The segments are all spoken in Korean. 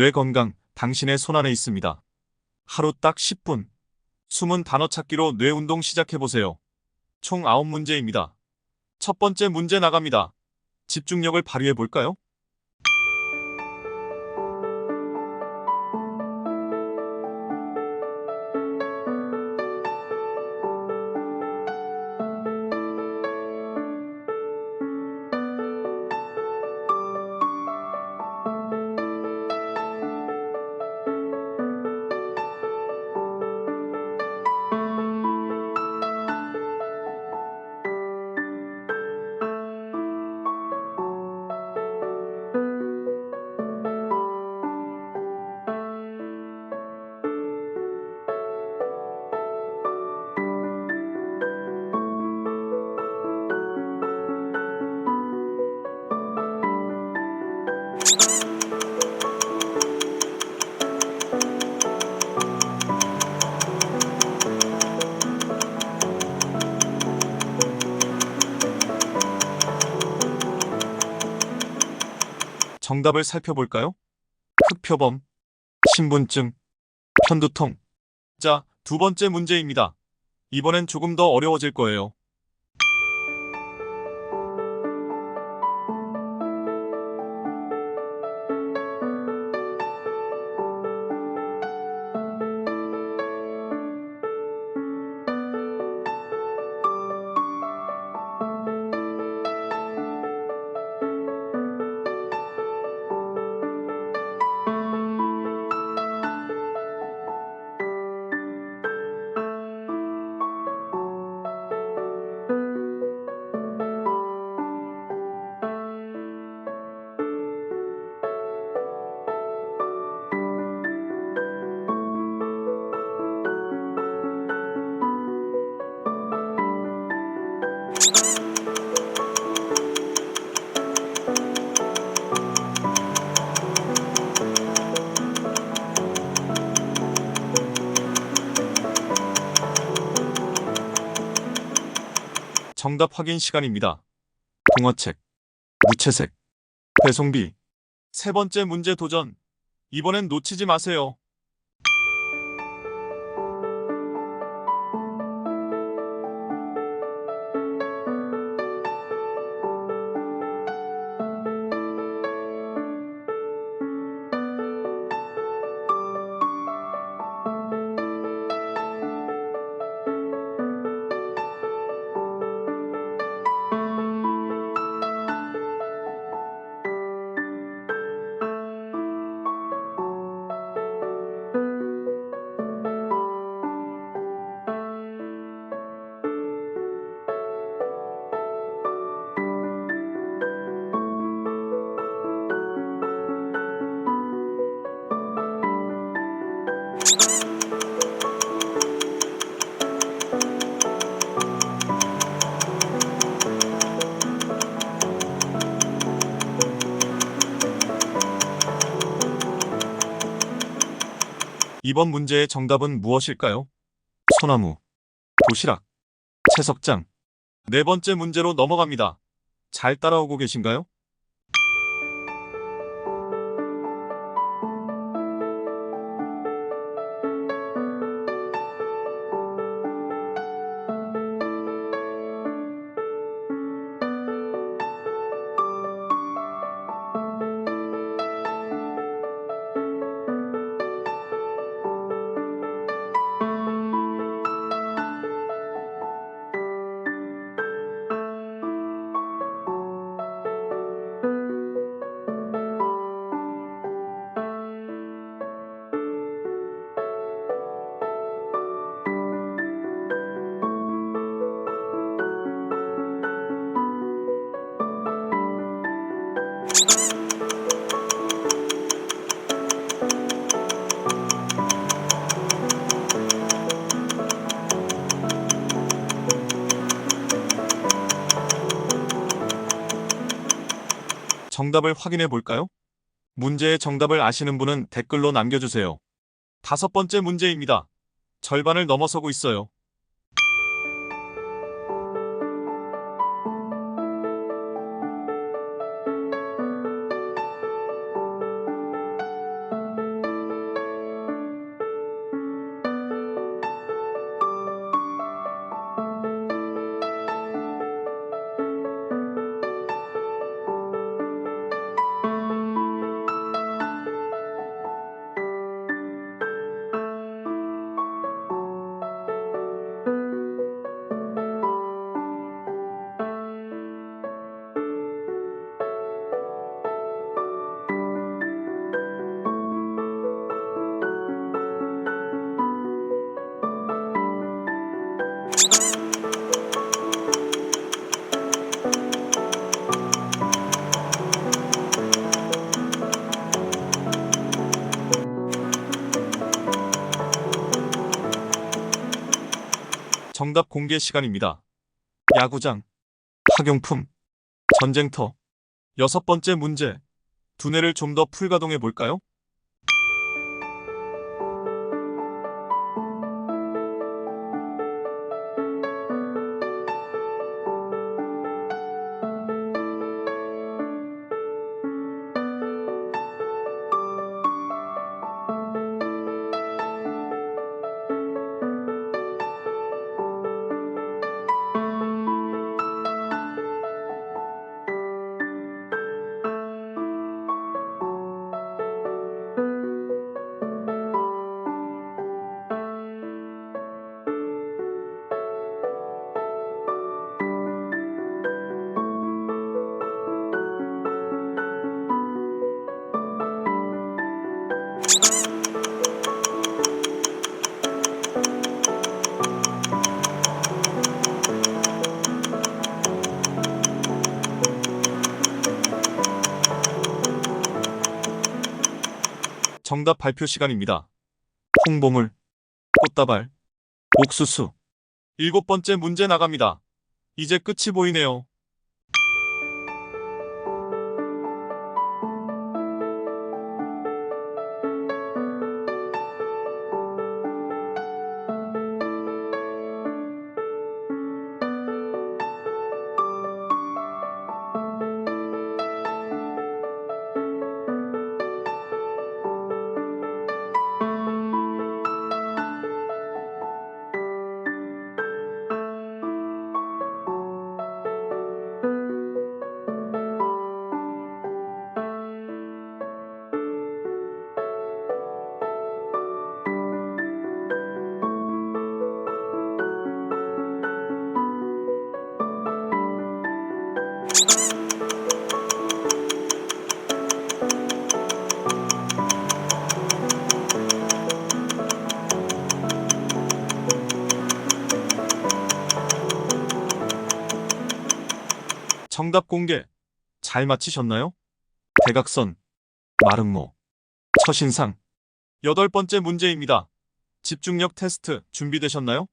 뇌 건강 당신의 손안에 있습니다. 하루 딱 10분. 숨은 단어 찾기로 뇌 운동 시작해 보세요. 총 9문제입니다. 첫 번째 문제 나갑니다. 집중력을 발휘해 볼까요? 정답을 살펴볼까요? 흑표범, 신분증, 편두통. 자, 두 번째 문제입니다. 이번엔 조금 더 어려워질 거예요. 정답 확인 시간입니다. 동화책, 무채색, 배송비. 세 번째 문제 도전. 이번엔 놓치지 마세요. 이번 문제의 정답은 무엇일까요? 소나무, 도시락, 채석장. 네 번째 문제로 넘어갑니다. 잘 따라오고 계신가요? 정답을 확인해 볼까요? 문제의 정답을 아시는 분은 댓글로 남겨주세요. 다섯 번째 문제입니다. 절반을 넘어서고 있어요. 정답 공개 시간입니다. 야구장, 학용품, 전쟁터. 여섯 번째 문제. 두뇌를 좀 더 풀가동해 볼까요? 정답 발표 시간입니다. 홍보물, 꽃다발, 옥수수. 일곱 번째 문제 나갑니다. 이제 끝이 보이네요. 정답 공개. 잘 맞히셨나요? 대각선, 마름모, 첫인상. 여덟 번째 문제입니다. 집중력 테스트 준비되셨나요?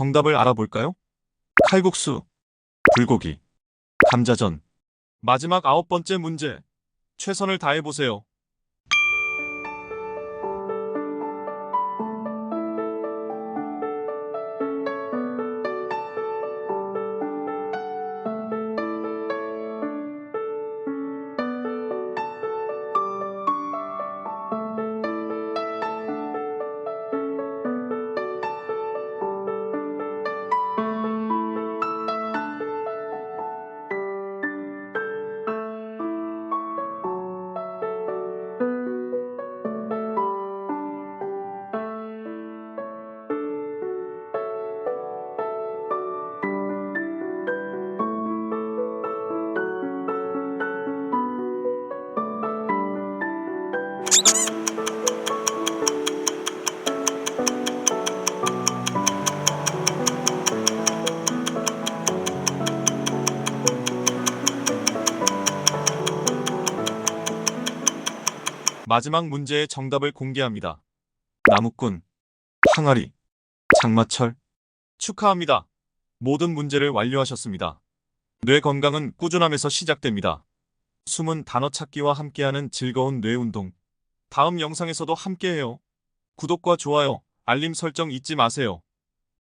정답을 알아볼까요? 칼국수, 불고기, 감자전. 마지막 아홉 번째 문제. 최선을 다해보세요. 마지막 문제의 정답을 공개합니다. 나무꾼, 항아리, 장마철. 축하합니다. 모든 문제를 완료하셨습니다. 뇌 건강은 꾸준함에서 시작됩니다. 숨은 단어 찾기와 함께하는 즐거운 뇌 운동. 다음 영상에서도 함께해요. 구독과 좋아요, 알림 설정 잊지 마세요.